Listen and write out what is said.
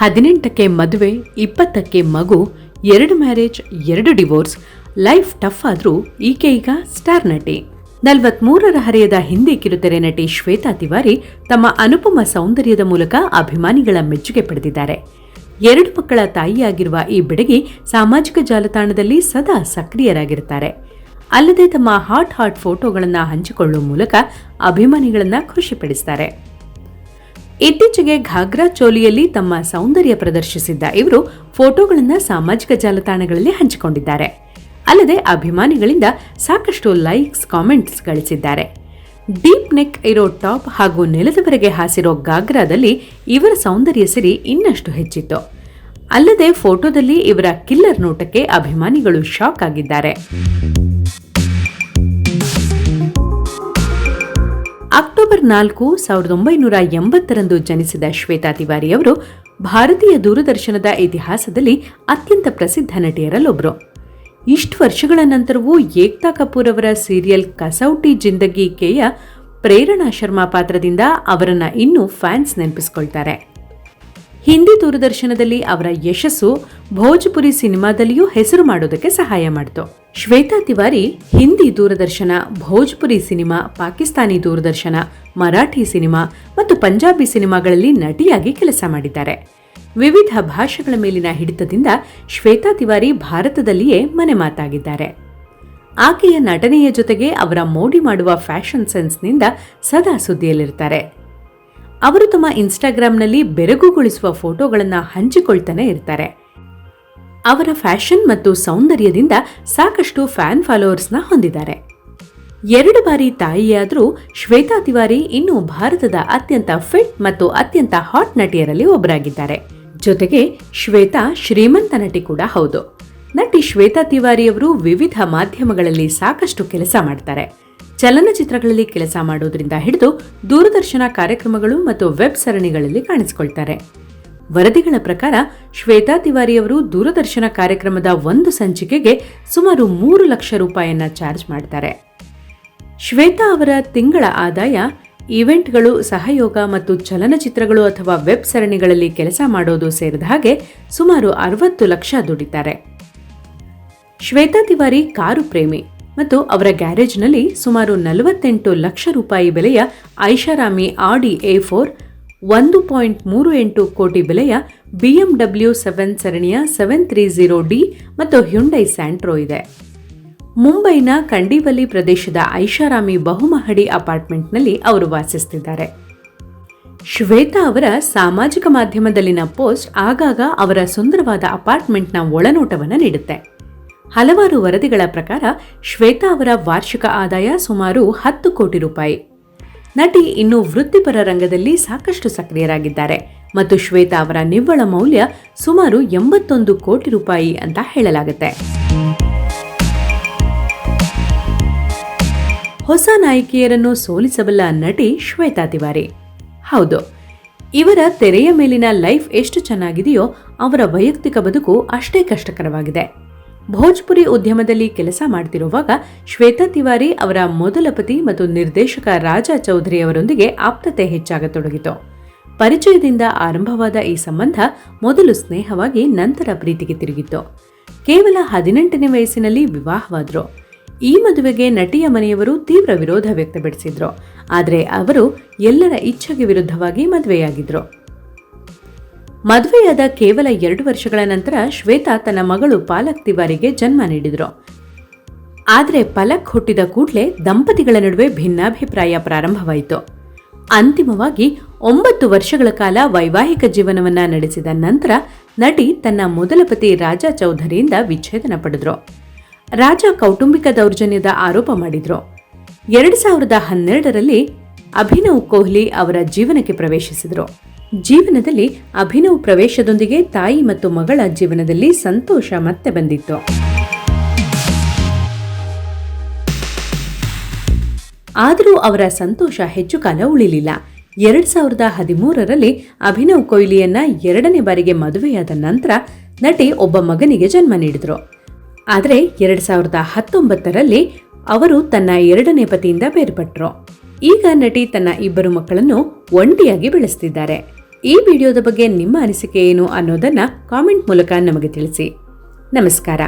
ಹದಿನೆಂಟಕ್ಕೆ ಮದುವೆ, ಇಪ್ಪತ್ತಕ್ಕೆ ಮಗು, ಎರಡು ಮ್ಯಾರೇಜ್, ಎರಡು ಡಿವೋರ್ಸ್, ಲೈಫ್ ಟಫ್ ಆದರೂ ಈಕೆ ಈಗ ಸ್ಟಾರ್ ನಟಿ. ನಲವತ್ಮೂರರ ಹರೆಯದ ಹಿಂದಿ ಕಿರುತೆರೆ ನಟಿ ಶ್ವೇತಾ ತಿವಾರಿ ತಮ್ಮ ಅನುಪಮ ಸೌಂದರ್ಯದ ಮೂಲಕ ಅಭಿಮಾನಿಗಳ ಮೆಚ್ಚುಗೆ ಪಡೆದಿದ್ದಾರೆ. ಎರಡು ಮಕ್ಕಳ ತಾಯಿಯಾಗಿರುವ ಈ ಬೆಡಗಿ ಸಾಮಾಜಿಕ ಜಾಲತಾಣದಲ್ಲಿ ಸದಾ ಸಕ್ರಿಯರಾಗಿರುತ್ತಾರೆ. ಅಲ್ಲದೆ ತಮ್ಮ ಹಾಟ್ ಹಾಟ್ ಫೋಟೋಗಳನ್ನು ಹಂಚಿಕೊಳ್ಳುವ ಮೂಲಕ ಅಭಿಮಾನಿಗಳನ್ನು ಖುಷಿಪಡಿಸ್ತಾರೆ ಇತ್ತೀಚೆಗೆ ಘಾಗ್ರಾ ಚೋಲಿಯಲ್ಲಿ ತಮ್ಮ ಸೌಂದರ್ಯ ಪ್ರದರ್ಶಿಸಿದ್ದ ಇವರು ಫೋಟೋಗಳನ್ನು ಸಾಮಾಜಿಕ ಜಾಲತಾಣಗಳಲ್ಲಿ ಹಂಚಿಕೊಂಡಿದ್ದಾರೆ. ಅಲ್ಲದೆ ಅಭಿಮಾನಿಗಳಿಂದ ಸಾಕಷ್ಟು ಲೈಕ್ಸ್, ಕಾಮೆಂಟ್ಸ್ ಗಳಿಸಿದ್ದಾರೆ. ಡೀಪ್ ನೆಕ್ ಇರೋ ಟಾಪ್ ಹಾಗೂ ನೆಲದವರೆಗೆ ಹಾಸಿರೋ ಗಾಗ್ರಾದಲ್ಲಿ ಇವರ ಸೌಂದರ್ಯ ಸಿರಿ ಇನ್ನಷ್ಟು ಹೆಚ್ಚಿತ್ತು. ಅಲ್ಲದೆ ಫೋಟೋದಲ್ಲಿ ಇವರ ಕಿಲ್ಲರ್ ನೋಟಕ್ಕೆ ಅಭಿಮಾನಿಗಳು ಶಾಕ್ ಆಗಿದ್ದಾರೆ. ಅಕ್ಟೋಬರ್ ನಾಲ್ಕು, ಸಾವಿರದ ಒಂಬೈನೂರ ಎಂಬತ್ತರಂದು ಜನಿಸಿದ ಶ್ವೇತಾ ತಿವಾರಿ ಅವರು ಭಾರತೀಯ ದೂರದರ್ಶನದ ಇತಿಹಾಸದಲ್ಲಿ ಅತ್ಯಂತ ಪ್ರಸಿದ್ಧ ನಟಿಯರಲ್ಲೊಬ್ಬರು ಇಷ್ಟು ವರ್ಷಗಳ ನಂತರವೂ ಏಕ್ತಾ ಕಪೂರ್ ಅವರ ಸೀರಿಯಲ್ ಕಸೌಟಿ ಜಿಂದಗಿ ಕೆಯ ಪ್ರೇರಣಾ ಶರ್ಮಾ ಪಾತ್ರದಿಂದ ಅವರನ್ನು ಇನ್ನೂ ಫ್ಯಾನ್ಸ್ ನೆನಪಿಸ್ಕೊಳ್ತಾರೆ. ಹಿಂದಿ ದೂರದರ್ಶನದಲ್ಲಿ ಅವರ ಯಶಸ್ಸು ಭೋಜ್ಪುರಿ ಸಿನಿಮಾದಲ್ಲಿಯೂ ಹೆಸರು ಮಾಡೋದಕ್ಕೆ ಸಹಾಯ ಮಾಡಿತು. ಶ್ವೇತಾ ತಿವಾರಿ, ಹಿಂದಿ ದೂರದರ್ಶನ, ಭೋಜ್ಪುರಿ ಸಿನಿಮಾ, ಪಾಕಿಸ್ತಾನಿ ದೂರದರ್ಶನ, ಮರಾಠಿ ಸಿನಿಮಾ ಮತ್ತು ಪಂಜಾಬಿ ಸಿನಿಮಾಗಳಲ್ಲಿ ನಟಿಯಾಗಿ ಕೆಲಸ ಮಾಡಿದ್ದಾರೆ. ವಿವಿಧ ಭಾಷೆಗಳ ಮೇಲಿನ ಹಿಡಿತದಿಂದ ಶ್ವೇತಾ ತಿವಾರಿ ಭಾರತದಲ್ಲಿಯೇ ಮನೆ ಮಾತಾಗಿದ್ದಾರೆ. ಆಕೆಯ ನಟನೆಯ ಜೊತೆಗೆ ಅವರ ಮೋಡಿ ಮಾಡುವ ಫ್ಯಾಷನ್ ಸೆನ್ಸ್ನಿಂದ ಸದಾ ಸುದ್ದಿಯಲ್ಲಿರ್ತಾರೆ. ಅವರು ತಮ್ಮ ಇನ್ಸ್ಟಾಗ್ರಾಂನಲ್ಲಿ ಬೆರಗುಗೊಳಿಸುವ ಫೋಟೋಗಳನ್ನು ಹಂಚಿಕೊಳ್ತಾನೆ ಇರ್ತಾರೆ. ಅವರ ಫ್ಯಾಷನ್ ಮತ್ತು ಸೌಂದರ್ಯದಿಂದ ಸಾಕಷ್ಟು ಫ್ಯಾನ್ ಫಾಲೋವರ್ಸ್ನ ಹೊಂದಿದ್ದಾರೆ. ಎರಡು ಬಾರಿ ತಾಯಿಯಾದರೂ ಶ್ವೇತಾ ತಿವಾರಿ ಇನ್ನೂ ಭಾರತದ ಅತ್ಯಂತ ಫಿಟ್ ಮತ್ತು ಅತ್ಯಂತ ಹಾಟ್ ನಟಿಯರಲ್ಲಿ ಒಬ್ಬರಾಗಿದ್ದಾರೆ. ಜೊತೆಗೆ ಶ್ವೇತಾ ಶ್ರೀಮಂತ ನಟಿ ಕೂಡ ಹೌದು. ನಟಿ ಶ್ವೇತಾ ತಿವಾರಿಯವರು ವಿವಿಧ ಮಾಧ್ಯಮಗಳಲ್ಲಿ ಸಾಕಷ್ಟು ಕೆಲಸ ಮಾಡ್ತಾರೆ. ಚಲನಚಿತ್ರಗಳಲ್ಲಿ ಕೆಲಸ ಮಾಡೋದ್ರಿಂದ ಹಿಡಿದು ದೂರದರ್ಶನ ಕಾರ್ಯಕ್ರಮಗಳು ಮತ್ತು ವೆಬ್ ಸರಣಿಗಳಲ್ಲಿ ಕಾಣಿಸಿಕೊಳ್ತಾರೆ. ವರದಿಗಳ ಪ್ರಕಾರ, ಶ್ವೇತಾ ತಿವಾರಿಯವರು ದೂರದರ್ಶನ ಕಾರ್ಯಕ್ರಮದ ಒಂದು ಸಂಚಿಕೆಗೆ ಸುಮಾರು ಮೂರು ಲಕ್ಷ ರೂಪಾಯಿಯನ್ನ ಚಾರ್ಜ್ ಮಾಡ್ತಾರೆ. ಶ್ವೇತಾ ಅವರ ತಿಂಗಳ ಆದಾಯ, ಈವೆಂಟ್ಗಳು, ಸಹಯೋಗ ಮತ್ತು ಚಲನಚಿತ್ರಗಳು ಅಥವಾ ವೆಬ್ ಸರಣಿಗಳಲ್ಲಿ ಕೆಲಸ ಮಾಡೋದು ಸೇರಿದ ಹಾಗೆ ಸುಮಾರು ಅರವತ್ತು ಲಕ್ಷ ದುಡಿತಾರೆ. ಶ್ವೇತಾ ತಿವಾರಿ ಕಾರು ಪ್ರೇಮಿ. ಮತ್ತು ಅವರ ಗ್ಯಾರೇಜ್ನಲ್ಲಿ ಸುಮಾರು ನಲವತ್ತೆಂಟು ಲಕ್ಷ ರೂಪಾಯಿ ಬೆಲೆಯ ಐಷಾರಾಮಿ ಆಡಿ ಎ ಫೋರ್, ಒಂದು ಪಾಯಿಂಟ್ ಮೂರು ಎಂಟು ಕೋಟಿ ಬೆಲೆಯ ಬಿಎಂಡಬ್ಲ್ಯೂ ಸೆವೆನ್ ಸರಣಿಯ ಸೆವೆನ್ ತ್ರೀ ಝೀರೋ ಡಿ ಮತ್ತು ಹ್ಯುಂಡೈ ಸ್ಯಾಂಟ್ರೋ ಇದೆ. ಮುಂಬೈನ ಕಂಡಿವಲಿ ಪ್ರದೇಶದ ಐಷಾರಾಮಿ ಬಹುಮಹಡಿ ಅಪಾರ್ಟ್ಮೆಂಟ್ನಲ್ಲಿ ಅವರು ವಾಸಿಸುತ್ತಿದ್ದಾರೆ. ಶ್ವೇತಾ ಅವರ ಸಾಮಾಜಿಕ ಮಾಧ್ಯಮದಲ್ಲಿನ ಪೋಸ್ಟ್ ಆಗಾಗ ಅವರ ಸುಂದರವಾದ ಅಪಾರ್ಟ್ಮೆಂಟ್ನ ಒಳನೋಟವನ್ನು ನೀಡುತ್ತೆ. ಹಲವಾರು ವರದಿಗಳ ಪ್ರಕಾರ ಶ್ವೇತಾ ಅವರ ವಾರ್ಷಿಕ ಆದಾಯ ಸುಮಾರು ಹತ್ತು ಕೋಟಿ ರೂಪಾಯಿ. ನಟಿ ಇನ್ನು ವೃತ್ತಿಪರ ರಂಗದಲ್ಲಿ ಸಾಕಷ್ಟು ಸಕ್ರಿಯರಾಗಿದ್ದಾರೆ ಮತ್ತು ಶ್ವೇತಾ ಅವರ ನಿವ್ವಳ ಮೌಲ್ಯ ಸುಮಾರು ಎಂಬತ್ತೊಂದು ಕೋಟಿ ರೂಪಾಯಿ ಅಂತ ಹೇಳಲಾಗುತ್ತೆ. ಹೊಸ ನಾಯಕಿಯರನ್ನು ಸೋಲಿಸಬಲ್ಲ ನಟಿ ಶ್ವೇತಾ ತಿವಾರಿ. ಹೌದು, ಇವರ ತೆರೆಯ ಮೇಲಿನ ಲೈಫ್ ಎಷ್ಟು ಚೆನ್ನಾಗಿದೆಯೋ ಅವರ ವೈಯಕ್ತಿಕ ಬದುಕು ಅಷ್ಟೇ ಕಷ್ಟಕರವಾಗಿದೆ. ಭೋಜ್ಪುರಿ ಉದ್ಯಮದಲ್ಲಿ ಕೆಲಸ ಮಾಡ್ತಿರುವಾಗ ಶ್ವೇತಾ ತಿವಾರಿ ಅವರ ಮೊದಲ ಪತಿ ಮತ್ತು ನಿರ್ದೇಶಕ ರಾಜಾ ಚೌಧರಿ ಅವರೊಂದಿಗೆ ಆಪ್ತತೆ ಹೆಚ್ಚಾಗತೊಡಗಿತು. ಪರಿಚಯದಿಂದ ಆರಂಭವಾದ ಈ ಸಂಬಂಧ ಮೊದಲು ಸ್ನೇಹವಾಗಿ ನಂತರ ಪ್ರೀತಿಗೆ ತಿರುಗಿತು ಕೇವಲ ಹದಿನೆಂಟನೇ ವಯಸ್ಸಿನಲ್ಲಿ ವಿವಾಹವಾದರು. ಈ ಮದುವೆಗೆ ನಟಿಯ ಮನೆಯವರು ತೀವ್ರ ವಿರೋಧ ವ್ಯಕ್ತಪಡಿಸಿದ್ರು. ಆದರೆ ಅವರು ಎಲ್ಲರ ಇಚ್ಛೆಗೆ ವಿರುದ್ಧವಾಗಿ ಮದುವೆಯಾಗಿದ್ರು. ಮದುವೆಯಾದ ಕೇವಲ ಎರಡು ವರ್ಷಗಳ ನಂತರ ಶ್ವೇತಾ ತನ್ನ ಮಗಳು ಪಾಲಕ್ ತಿವಾರಿಗೆ ಜನ್ಮ ನೀಡಿದರು. ಆದರೆ ಪಲಕ್ ಹುಟ್ಟಿದ ಕೂಡಲೇ ದಂಪತಿಗಳ ನಡುವೆ ಭಿನ್ನಾಭಿಪ್ರಾಯ ಪ್ರಾರಂಭವಾಯಿತು. ಅಂತಿಮವಾಗಿ ಒಂಬತ್ತು ವರ್ಷಗಳ ಕಾಲ ವೈವಾಹಿಕ ಜೀವನವನ್ನ ನಡೆಸಿದ ನಂತರ ನಟಿ ತನ್ನ ಮೊದಲ ಪತಿ ರಾಜಾ ಚೌಧರಿಯಿಂದ ವಿಚ್ಛೇದನ ಪಡೆದ್ರು. ರಾಜ ಕೌಟುಂಬಿಕ ದೌರ್ಜನ್ಯದ ಆರೋಪ ಮಾಡಿದ್ರು. ಎರಡು ಸಾವಿರದ ಹನ್ನೆರಡರಲ್ಲಿ ಅಭಿನವ್ ಕೊಹ್ಲಿ ಅವರ ಜೀವನಕ್ಕೆ ಪ್ರವೇಶಿಸಿದರು. ಜೀವನದಲ್ಲಿ ಅಭಿನವ್ ಪ್ರವೇಶದೊಂದಿಗೆ ತಾಯಿ ಮತ್ತು ಮಗಳ ಜೀವನದಲ್ಲಿ ಸಂತೋಷ ಮತ್ತೆ ಬಂದಿತ್ತು. ಆದರೂ ಅವರ ಸಂತೋಷ ಹೆಚ್ಚು ಕಾಲ ಉಳಿಲಿಲ್ಲ. ಎರಡ್ ಸಾವಿರದ ಹದಿಮೂರರಲ್ಲಿ ಅಭಿನವ್ ಕೊಹ್ಲಿಯನ್ನ ಎರಡನೇ ಬಾರಿಗೆ ಮದುವೆಯಾದ ನಂತರ ನಟಿ ಒಬ್ಬ ಮಗನಿಗೆ ಜನ್ಮ ನೀಡಿದ್ರು. ಆದರೆ ಎರಡ್ ಸಾವಿರದ ಹತ್ತೊಂಬತ್ತರಲ್ಲಿ ಅವರು ತನ್ನ ಎರಡನೇ ಪತಿಯಿಂದ ಬೇರ್ಪಟ್ಟರು ಈಗ ನಟಿ ತನ್ನ ಇಬ್ಬರು ಮಕ್ಕಳನ್ನು ಒಂಟಿಯಾಗಿ ಬೆಳೆಸ್ತಿದ್ದಾರೆ. ಈ ವಿಡಿಯೋದ ಬಗ್ಗೆ ನಿಮ್ಮ ಅನಿಸಿಕೆ ಏನು ಅನ್ನೋದನ್ನು ಕಾಮೆಂಟ್ ಮೂಲಕ ನಮಗೆ ತಿಳಿಸಿ. ನಮಸ್ಕಾರ.